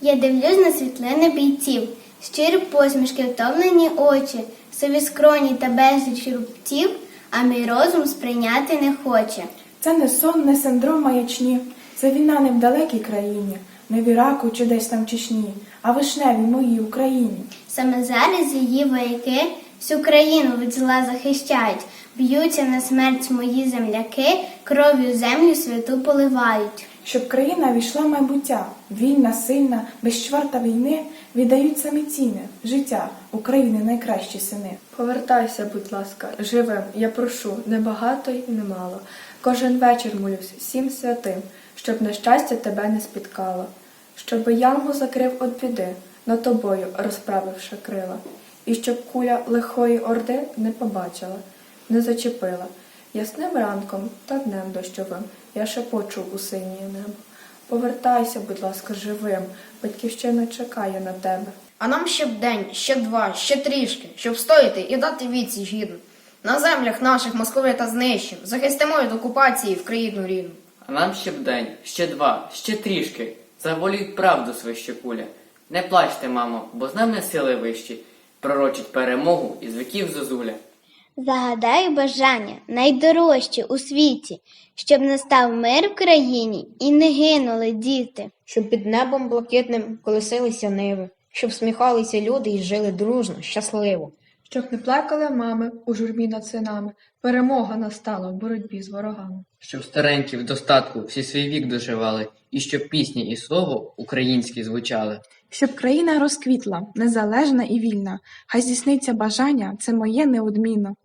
Я дивлюсь на світлини бійців, щирі посмішки, втомлені очі, сові скроні та безліч рубців, а мій розум сприйняти не хоче. Це не сон, не синдром маячні, це війна не в далекій країні, не в Іраку чи десь там в Чечні, а вишневій моїй Україні. Саме зараз її вояки всю країну від зла захищають, б'ються на смерть мої земляки, кров'ю землю святу поливають. Щоб країна війшла в майбуття, вільна, сильна, без чварта війни, віддають самі ціни, життя, України найкращі сини. Повертайся, будь ласка, живим, я прошу, небагато й немало. Кожен вечір молюсь всім святим, щоб нещастя тебе не спіткало, щоби янгу закрив от біди, над тобою розправивши крила, і щоб куля лихої орди не побачила, не зачепила. Ясним ранком та днем дощовим я шепочу у синє небо. Повертайся, будь ласка, живим, батьківщина чекає на тебе. А нам ще б день, ще два, ще трішки, щоб стояти і дати відсіч гідну. На землях наших московита знищим, захистимо від окупації в країну рідну. А нам ще б день, ще два, ще трішки. Заволіть правду свище куля. Не плачте, мамо, бо з нами сили вищі. Пророчить перемогу із віків зозуля. Загадаю бажання найдорожче у світі, щоб настав мир в країні і не гинули діти. Щоб під небом блакитним колесилися ниви, щоб сміхалися люди і жили дружно, щасливо. Щоб не плакали мами у журбі над синами, перемога настала в боротьбі з ворогами. Щоб старенькі в достатку всі свій вік доживали, і щоб пісні і слово українські звучали. Щоб країна розквітла, незалежна і вільна, хай здійсниться бажання, це моє неодмінно.